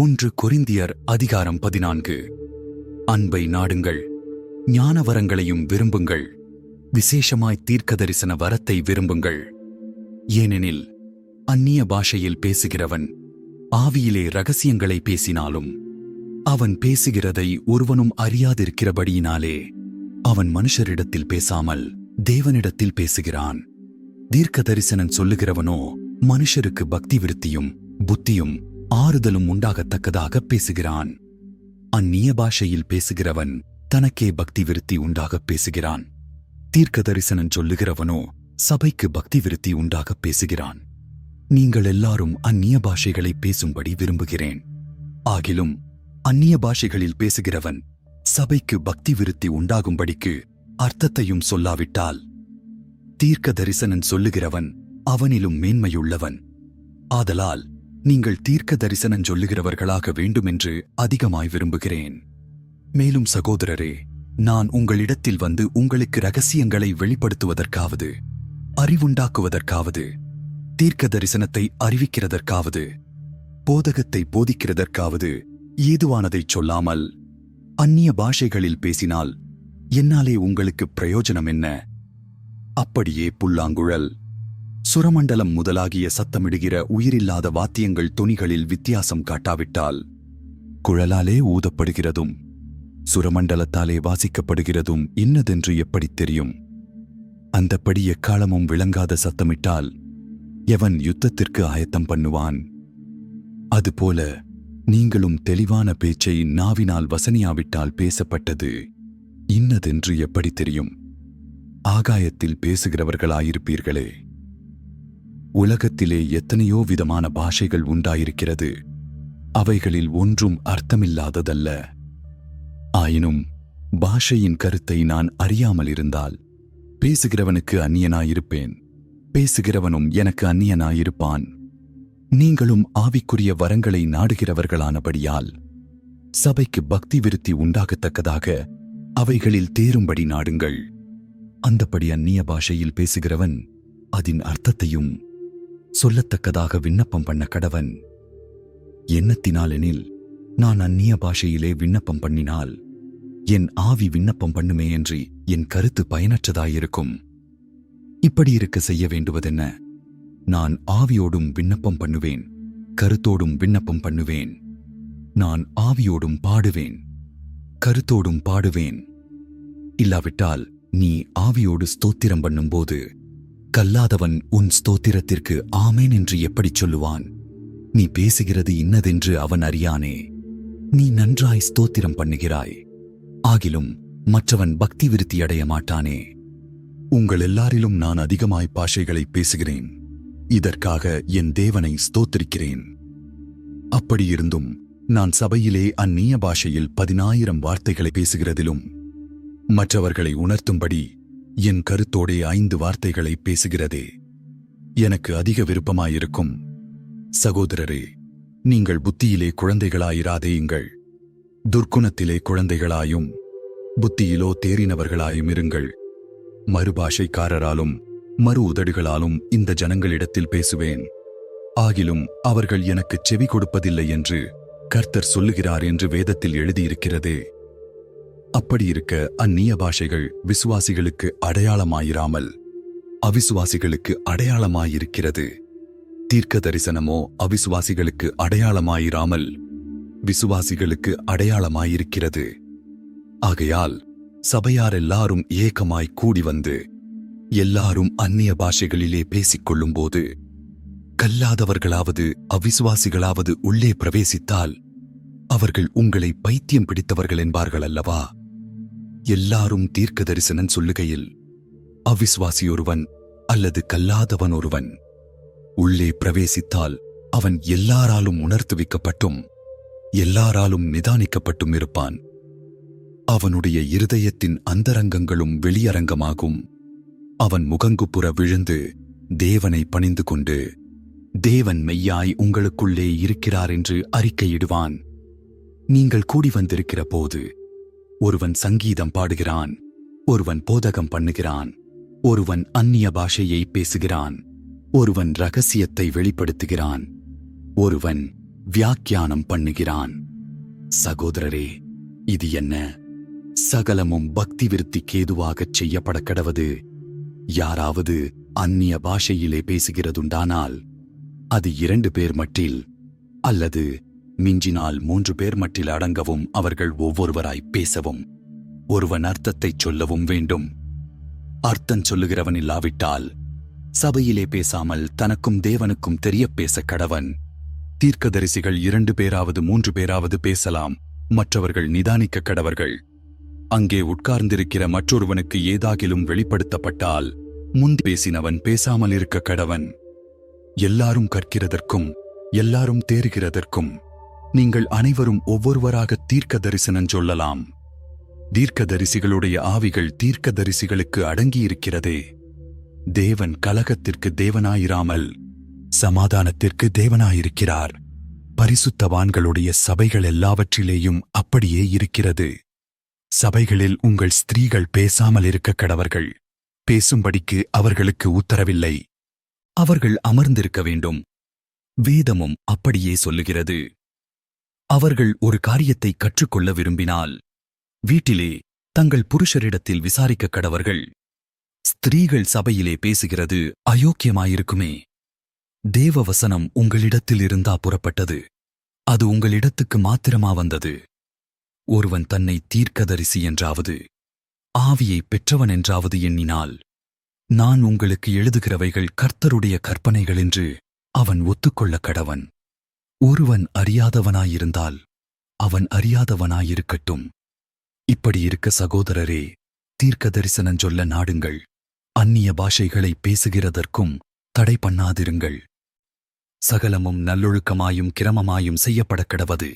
ஒன்று கொரிந்தியர் அதிகாரம் பதினான்கு. அன்பை நாடுங்கள் ஞான வரங்களையும் விரும்புங்கள் விசேஷமாய் தீர்க்க தரிசன வரத்தை விரும்புங்கள். ஏனெனில் அந்நிய பாஷையில் பேசுகிறவன் ஆவியிலே ரகசியங்களை பேசினாலும் அவன் பேசுகிறதை ஒருவனும் அறியாதிருக்கிறபடியினாலே அவன் மனுஷரிடத்தில் பேசாமல் தேவனிடத்தில் பேசுகிறான். தீர்க்க தரிசனன் சொல்லுகிறவனோ மனுஷருக்கு பக்தி விருத்தியும் புத்தியும் ஆறுதலும் உண்டாகத்தக்கதாக பேசுகிறான். அந்நிய பாஷையில் பேசுகிறவன் தனக்கே பக்தி விருத்தி உண்டாகப் பேசுகிறான். தீர்க்க தரிசனம் சொல்லுகிறவனோ சபைக்கு பக்தி விருத்தி உண்டாகப் பேசுகிறான். நீங்கள் எல்லாரும் அந்நிய பாஷைகளை பேசும்படி விரும்புகிறேன். ஆகிலும் அந்நிய பாஷைகளில் பேசுகிறவன் சபைக்கு பக்தி விருத்தி உண்டாகும்படிக்கு அர்த்தத்தையும் சொல்லாவிட்டால் தீர்க்க தரிசனன் சொல்லுகிறவன் அவனிலும் மேன்மையுள்ளவன். ஆதலால் நீங்கள் தீர்க்க தரிசனம் சொல்லுகிறவர்களாக வேண்டுமென்று அதிகமாய் விரும்புகிறேன். மேலும் சகோதரரே நான் உங்களிடத்தில் வந்து உங்களுக்கு ரகசியங்களை வெளிப்படுத்துவதற்காவது அறிவுண்டாக்குவதற்காவது தீர்க்க தரிசனத்தை அறிவிக்கிறதற்காவது போதகத்தை போதிக்கிறதற்காவது ஏதுவானதைச் சொல்லாமல் அந்நிய பாஷைகளில் பேசினால் என்னாலே உங்களுக்கு பிரயோஜனம் என்ன அப்படியே புல்லாங்குழல். சுரமண்டலம் முதலாகிய சத்தமிடுகிற உயிரில்லாத வாத்தியங்கள் துணிகளில் வித்தியாசம் காட்டாவிட்டால் குழலாலே ஊதப்படுகிறதும் சுரமண்டலத்தாலே வாசிக்கப்படுகிறதும் இன்னதென்று எப்படித் தெரியும்? அந்தப்படி எக்காலமும் விளங்காத சத்தமிட்டால் எவன் யுத்தத்திற்கு ஆயத்தம் பண்ணுவான்? அதுபோல நீங்களும் தெளிவான பேச்சை நாவினால் வசனியாவிட்டால் பேசப்பட்டது இன்னதென்று எப்படி தெரியும்? ஆகாயத்தில் பேசுகிறவர்களாயிருப்பீர்களே. உலகத்திலே எத்தனையோ விதமான பாஷைகள் உண்டாயிருக்கிறது. அவைகளில் ஒன்றும் அர்த்தமில்லாததல்ல. ஆயினும் பாஷையின் கருத்தை நான் அறியாமல் இருந்தால் பேசுகிறவனுக்கு அந்நியனாயிருப்பேன். பேசுகிறவனும் எனக்கு அந்நியனாயிருப்பான். நீங்களும் ஆவிக்குரிய வரங்களை நாடுகிறவர்களானபடியால் சபைக்கு பக்தி விருத்தி உண்டாகத்தக்கதாக அவைகளில் தேரும்படி நாடுங்கள். அந்தப்படி அந்நிய பாஷையில் பேசுகிறவன் அதன் அர்த்தத்தையும் சொல்லத்தக்கதாக விண்ணப்பம் பண்ண கடவன். எண்ணத்தினாலெனில் நான் அந்நிய பாஷையிலே விண்ணப்பம் பண்ணினால் என் ஆவி விண்ணப்பம் பண்ணுமே என்று என் கருத்து பயனற்றதாயிருக்கும். இப்படி இருக்க செய்ய வேண்டுவதென்ன? நான் ஆவியோடும் விண்ணப்பம் பண்ணுவேன் கருத்தோடும் விண்ணப்பம் பண்ணுவேன். நான் ஆவியோடும் பாடுவேன் கருத்தோடும் பாடுவேன். இல்லாவிட்டால் நீ ஆவியோடு ஸ்தோத்திரம் பண்ணும்போது கல்லாதவன் உன் ஸ்தோத்திரத்திற்கு ஆமேன் என்று எப்படிச் சொல்லுவான்? நீ பேசுகிறது இன்னதென்று அவன் அறியானே. நீ நன்றாய் ஸ்தோத்திரம் பண்ணுகிறாய். ஆகிலும் மற்றவன் பக்தி விருத்தி அடைய மாட்டானே. உங்கள் எல்லாரிலும் நான் அதிகமாய் பாஷைகளை பேசுகிறேன். இதற்காக என் தேவனை ஸ்தோத்திரிக்கிறேன். அப்படியிருந்தும் நான் சபையிலே அந்நிய பாஷையில் பதினாயிரம் வார்த்தைகளை பேசுகிறதிலும் மற்றவர்களை உணர்த்தும்படி என் கருத்தோடே ஐந்து வார்த்தைகளை பேசுகிறதே. எனக்கு அதிக விருப்பமாயிருக்கும். சகோதரரே நீங்கள் புத்தியிலே குழந்தைகளாயிராதேயுங்கள். துர்க்குணத்திலே குழந்தைகளாயும் புத்தியிலோ தேறினவர்களாயும் இருங்கள். மறுபாஷைக்காரராலும் மறு உதடுகளாலும் இந்த ஜனங்களிடத்தில் பேசுவேன். ஆகிலும் அவர்கள் எனக்கு செவி கொடுப்பதில்லை என்று கர்த்தர் சொல்லுகிறார் என்று வேதத்தில் எழுதியிருக்கிறதே. அப்படி இருக்க அந்நிய பாஷைகள் விசுவாசிகளுக்கு அடையாளமாயிராமல் அவிசுவாசிகளுக்கு அடையாளமாயிருக்கிறது. தீர்க்க தரிசனமோ அவிசுவாசிகளுக்கு அடையாளமாயிராமல் விசுவாசிகளுக்கு அடையாளமாயிருக்கிறது. ஆகையால் சபையார் எல்லாரும் ஏக்கமாய் கூடி வந்து எல்லாரும் அந்நிய பாஷைகளிலே பேசிக் கொள்ளும்போது கல்லாதவர்களாவது அவிசுவாசிகளாவது உள்ளே பிரவேசித்தால் அவர்கள் உங்களை பைத்தியம் பிடித்தவர்கள் என்பார்கள் அல்லவா எல்லாரும் தீர்க்க தரிசனம் சொல்லுகையில் அவிசுவாசி ஒருவன் அல்லது கல்லாதவன் ஒருவன் உள்ளே பிரவேசித்தால் அவன் எல்லாராலும் உணர்த்துவிக்கப்பட்டும் எல்லாராலும் நிதானிக்கப்பட்டும் இருப்பான். அவனுடைய இருதயத்தின் அந்தரங்கங்களும் வெளியரங்கமாகும். அவன் முகங்குப்புற விழுந்து தேவனை பணிந்து கொண்டு தேவன் மெய்யாய் உங்களுக்குள்ளே இருக்கிறார் என்று அறிக்கையிடுவான். நீங்கள் கூடி வந்திருக்கிற போது ஒருவன் சங்கீதம் பாடுகிறான் ஒருவன் போதகம் பண்ணுகிறான் ஒருவன் அந்நிய பாஷையை பேசுகிறான் ஒருவன் ரகசியத்தை வெளிப்படுத்துகிறான் ஒருவன் வியாக்கியானம் பண்ணுகிறான். சகோதரரே இது என்ன? சகலமும் பக்தி விருத்திக்கு ஏதுவாகச் செய்யப்பட கடவது? யாராவது அந்நிய பாஷையிலே பேசுகிறதுண்டானால் அது இரண்டு பேர் மட்டில் அல்லது மிஞ்சினால் மூன்று பேர் மட்டில் அடங்கவும் அவர்கள் ஒவ்வொருவராய் பேசவும். ஒருவன் அர்த்தத்தைச் சொல்லவும் வேண்டும். அர்த்தம் சொல்லுகிறவன் இல்லாவிட்டால் சபையிலே பேசாமல் தனக்கும் தேவனுக்கும் தெரியப் பேச கடவன். தீர்க்கதரிசிகள் இரண்டு பேராவது மூன்று பேராவது பேசலாம். மற்றவர்கள் நிதானிக்க கடவர்கள். அங்கே உட்கார்ந்திருக்கிற மற்றொருவனுக்கு ஏதாகிலும் வெளிப்படுத்தப்பட்டால் முந்தி பேசினவன் பேசாமல் இருக்க கடவன். எல்லாரும் கற்கிறதற்கும் எல்லாரும் தேறுகிறதற்கும் நீங்கள் அனைவரும் ஒவ்வொருவராக தீர்க்க தரிசனம் சொல்லலாம். தீர்க்கதரிசிகளுடைய ஆவிகள் தீர்க்கதரிசிகளுக்கு அடங்கியிருக்கிறதே. தேவன் கலகத்திற்கு தேவனாயிராமல் சமாதானத்திற்கு தேவனாயிருக்கிறார். பரிசுத்தவான்களுடைய சபைகள் எல்லாவற்றிலேயும் அப்படியே இருக்கிறது. சபைகளில் உங்கள் ஸ்திரீகள் பேசாமல் இருக்க கடவர்கள். பேசும்படிக்கு அவர்களுக்கு உத்தரவில்லை. அவர்கள் அமர்ந்திருக்க வேண்டும். வேதமும் அப்படியே சொல்லுகிறது. அவர்கள் ஒரு காரியத்தை கற்றுக்கொள்ள விரும்பினால் வீட்டிலே தங்கள் புருஷரிடத்தில் விசாரிக்க கடவர்கள். ஸ்திரீகள் சபையிலே பேசுகிறது அயோக்கியமாயிருக்குமே. தேவ வசனம் உங்களிடத்தில் இருந்தா புறப்பட்டது. அது உங்களிடத்துக்கு மாத்திரமா வந்தது. ஒருவன் தன்னை தீர்க்கதரிசி என்றாவது ஆவியை பெற்றவன் என்றாவது எண்ணினால் நான் உங்களுக்கு எழுதுகிறவைகள் கர்த்தருடைய கற்பனைகள் என்று அவன் ஒத்துக்கொள்ள கடவன். ஒருவன் அறியாதவனாயிருந்தால் அவன் அறியாதவனாயிருக்கட்டும். இப்படி இருக்க சகோதரரே தீர்க்க தரிசனம் சொல்ல நாடுங்கள். அந்நிய பாஷைகளை பேசுகிறதற்கும் தடை பண்ணாதிருங்கள். சகலமும் நல்லொழுக்கமாயும் கிரமமாயும் செய்யப்படக் கடவது